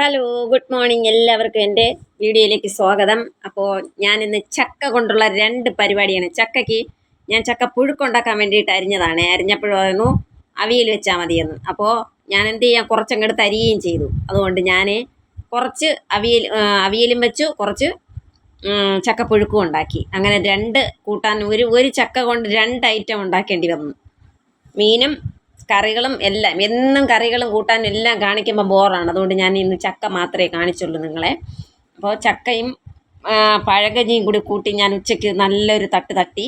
Hello good morning എല്ലാവർക്കും എന്റെ വീഡിയോയിലേക്ക് സ്വാഗതം. അപ്പോൾ ഞാൻ ഇന്ന് ചക്ക കൊണ്ടുള്ള രണ്ട് പരിപാടിയാണ്. ചക്കയ്ക്ക് ഞാൻ ചക്ക പുഴുക്കുണ്ടാക്കാൻ വേണ്ടിയിട്ട് അരിഞ്ഞതാണ്. അരിഞ്ഞപ്പോഴായിരുന്നു അവിയൽ വെച്ചാൽ മതിയെന്ന്. അപ്പോൾ ഞാൻ എന്ത് ചെയ്യാം? കുറച്ചങ്ങോട്ട് തരികയും ചെയ്തു. അതുകൊണ്ട് ഞാൻ കുറച്ച് അവിയൽ അവിയലും വെച്ചു. കുറച്ച് ചക്ക ചക്കപ്പുഴുക്കും ഉണ്ടാക്കി. അങ്ങനെ രണ്ട് കൂട്ടാൻ ഒരു ഒരു ചക്ക കൊണ്ട് രണ്ട് ഐറ്റം ഉണ്ടാക്കേണ്ടി വന്നു. മീനും കറികളും എല്ലാം എന്നും കറികളും കൂട്ടാനും എല്ലാം കാണിക്കുമ്പോൾ ബോറാണ്. അതുകൊണ്ട് ഞാൻ ഇന്ന് ചക്ക മാത്രമേ കാണിച്ചുള്ളൂ നിങ്ങളെ. അപ്പോൾ ചക്കയും പഴകഞ്ഞിയും കൂടി കൂട്ടി ഞാൻ ഉച്ചയ്ക്ക് നല്ലൊരു തട്ട് തട്ടി.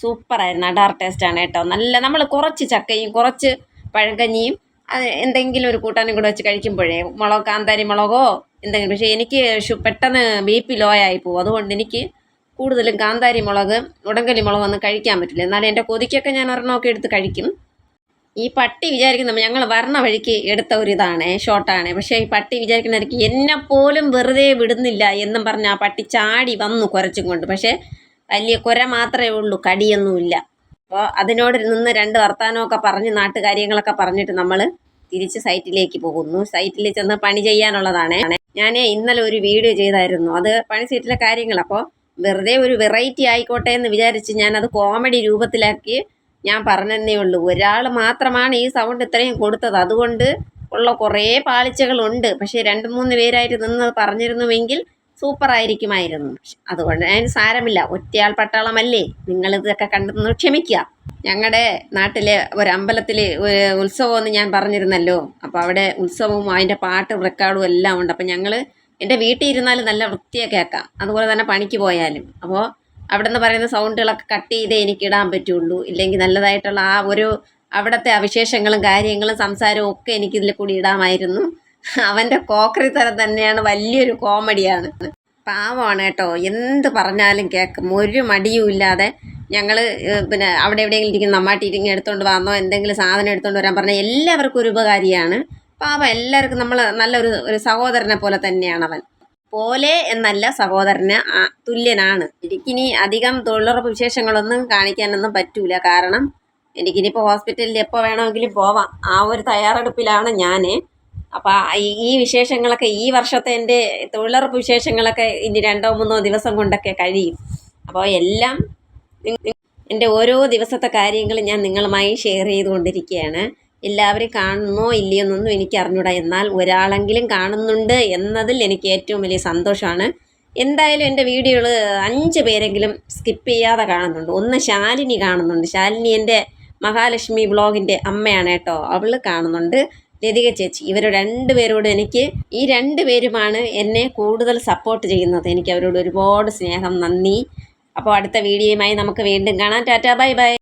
സൂപ്പറായിരുന്നു അടാർ ടേസ്റ്റാണ് കേട്ടോ. നല്ല നമ്മൾ കുറച്ച് ചക്കയും കുറച്ച് പഴകഞ്ഞിയും അത് എന്തെങ്കിലും ഒരു കൂട്ടാനും കൂടെ വെച്ച് കഴിക്കുമ്പോഴേ മുളക് കാന്താരി മുളകോ എന്തെങ്കിലും പക്ഷേ എനിക്ക് പെട്ടെന്ന് ബി പി ലോ ആയി പോകും. അതുകൊണ്ട് എനിക്ക് കൂടുതലും കാന്താരി മുളക് ഉടങ്കലി മുളകൊന്നും കഴിക്കാൻ പറ്റില്ല. എന്നാലും എന്റെ കൊതിക്കൊക്കെ ഞാൻ ഒരെണ്ണമൊക്കെ എടുത്ത് കഴിക്കും. ഈ പട്ടി വിചാരിക്കുന്ന ഞങ്ങൾ വരണ വഴിക്ക് എടുത്ത ഒരു ഇതാണ് ഷോട്ടാണ്. പക്ഷേ ഈ പട്ടി വിചാരിക്കുന്നവർക്ക് എന്നെ പോലും വെറുതെ വിടുന്നില്ല എന്നും പറഞ്ഞ് ആ പട്ടി ചാടി വന്നു കുറച്ചും കൊണ്ട്. പക്ഷേ വലിയ കുര മാത്രമേ ഉള്ളൂ കടിയൊന്നുമില്ല അപ്പോൾ അതിനോട് നിന്ന് രണ്ട് വർത്തമാനമൊക്കെ പറഞ്ഞ് നാട്ടുകാര്യങ്ങളൊക്കെ പറഞ്ഞിട്ട് നമ്മൾ തിരിച്ച് സൈറ്റിലേക്ക് പോകുന്നു. സൈറ്റിൽ ചെന്ന് പണി ചെയ്യാനുള്ളതാണ്. ഞാൻ ഇന്നലെ ഒരു വീഡിയോ ചെയ്തായിരുന്നു. അത് പണി സൈറ്റിലെ കാര്യങ്ങൾ അപ്പോൾ വെറുതെ ഒരു വെറൈറ്റി ആയിക്കോട്ടെ എന്ന് വിചാരിച്ച് ഞാനത് കോമഡി രൂപത്തിലാക്കി ഞാൻ പറഞ്ഞതന്നേ ഉള്ളൂ. ഒരാൾ മാത്രമാണ് ഈ സൗണ്ട് ഇത്രയും കൊടുത്തത്. അതുകൊണ്ട് ഉള്ള കുറേ പാളിച്ചകളുണ്ട്. പക്ഷേ രണ്ട് മൂന്ന് പേരായിട്ട് നിന്ന് പറഞ്ഞിരുന്നുവെങ്കിൽ സൂപ്പർ ആയിരിക്കുമായിരുന്നു അതുകൊണ്ട് അതിന് സാരമില്ല. ഒറ്റയാൾ പട്ടാളമല്ലേ? നിങ്ങൾ ഇതൊക്കെ കണ്ടെന്ന് ക്ഷമിക്കുക. ഞങ്ങളുടെ നാട്ടിലെ ഒരു അമ്പലത്തിൽ ഒരു ഉത്സവമെന്ന് ഞാൻ പറഞ്ഞിരുന്നല്ലോ. അപ്പോൾ അവിടെ ഉത്സവവും അതിന്റെ പാട്ടും റെക്കോർഡും എല്ലാം ഉണ്ട്. അപ്പോൾ ഞങ്ങൾ എന്റെ വീട്ടിൽ ഇരുന്നാലും നല്ല വൃത്തിയൊക്കെ കേൾക്കാം. അതുപോലെ തന്നെ പണിക്ക് പോയാലും. അപ്പോൾ അവിടെ നിന്ന് പറയുന്ന സൗണ്ടുകളൊക്കെ കട്ട് ചെയ്തേ എനിക്ക് ഇടാൻ പറ്റുള്ളൂ. ഇല്ലെങ്കിൽ നല്ലതായിട്ടുള്ള ആ ഒരു അവിടുത്തെ അവിശേഷങ്ങളും കാര്യങ്ങളും സംസാരവും ഒക്കെ എനിക്ക് ഇതിൽ കൂടി ഇടാമായിരുന്നു. അവന്റെ കോക്കറി തരം തന്നെയാണ് വലിയൊരു കോമഡിയാണ്. പാവമാണ് കേട്ടോ. എന്ത് പറഞ്ഞാലും കേൾക്കും. ഒരു മടിയും ഇല്ലാതെ ഞങ്ങൾ പിന്നെ അവിടെ എവിടെയെങ്കിലും ഇരിക്കുന്ന നമ്മാട്ടി ഇരിക്കുന്ന എടുത്തുകൊണ്ട് വന്നോ എന്തെങ്കിലും സാധനം എടുത്തുകൊണ്ട് വരാൻ പറഞ്ഞാൽ എല്ലാവർക്കും ഒരു ഉപകാരിയാണ്. പാവം എല്ലാവർക്കും നമ്മൾ നല്ലൊരു ഒരു സഹോദരനെ പോലെ തന്നെയാണ് അവൻ. പോലെ എന്നല്ല സഹോദരന് തുല്യനാണ്. എനിക്കിനി അധികം തൊഴിലുറപ്പ് വിശേഷങ്ങളൊന്നും കാണിക്കാനൊന്നും പറ്റൂല. കാരണം എനിക്കിനിപ്പോൾ ഹോസ്പിറ്റലിൽ എപ്പോൾ വേണമെങ്കിലും പോവാം. ആ ഒരു തയ്യാറെടുപ്പിലാണ് ഞാൻ അപ്പോൾ ഈ വിശേഷങ്ങളൊക്കെ ഈ വർഷത്തെ എന്റെ തൊഴിലുറപ്പ് വിശേഷങ്ങളൊക്കെ ഇനി രണ്ടോ മൂന്നോ ദിവസം കൊണ്ടൊക്കെ കഴിയും. അപ്പോൾ എല്ലാം എന്റെ ഓരോ ദിവസത്തെ കാര്യങ്ങൾ ഞാൻ നിങ്ങളുമായി ഷെയർ ചെയ്തുകൊണ്ടിരിക്കുകയാണ് എല്ലാവരും കാണുന്നോ ഇല്ലയോ എന്നൊന്നും എനിക്ക് അറിഞ്ഞൂടാ എന്നാൽ ഒരാളെങ്കിലും കാണുന്നുണ്ട് എന്നതിൽ എനിക്ക് ഏറ്റവും വലിയ സന്തോഷമാണ്. എന്തായാലും എന്റെ വീഡിയോകൾ അഞ്ച് പേരെങ്കിലും സ്കിപ്പ് ചെയ്യാതെ കാണുന്നുണ്ട്. ഒന്ന് ശാലിനി കാണുന്നുണ്ട്. ശാലിനി എന്റെ മഹാലക്ഷ്മി ബ്ലോഗിന്റെ അമ്മയാണ് കേട്ടോ. അവൾ കാണുന്നുണ്ട്. ലതിക ചേച്ചി ഇവർ രണ്ടുപേരോട് എനിക്ക് ഈ രണ്ട് പേരുമാണ് എന്നെ കൂടുതൽ സപ്പോർട്ട് ചെയ്യുന്നത്. എനിക്ക് അവരോട് ഒരുപാട് സ്നേഹം നന്ദി. അപ്പോൾ അടുത്ത വീഡിയോയുമായി നമുക്ക് വീണ്ടും കാണാം. Tata bye bye.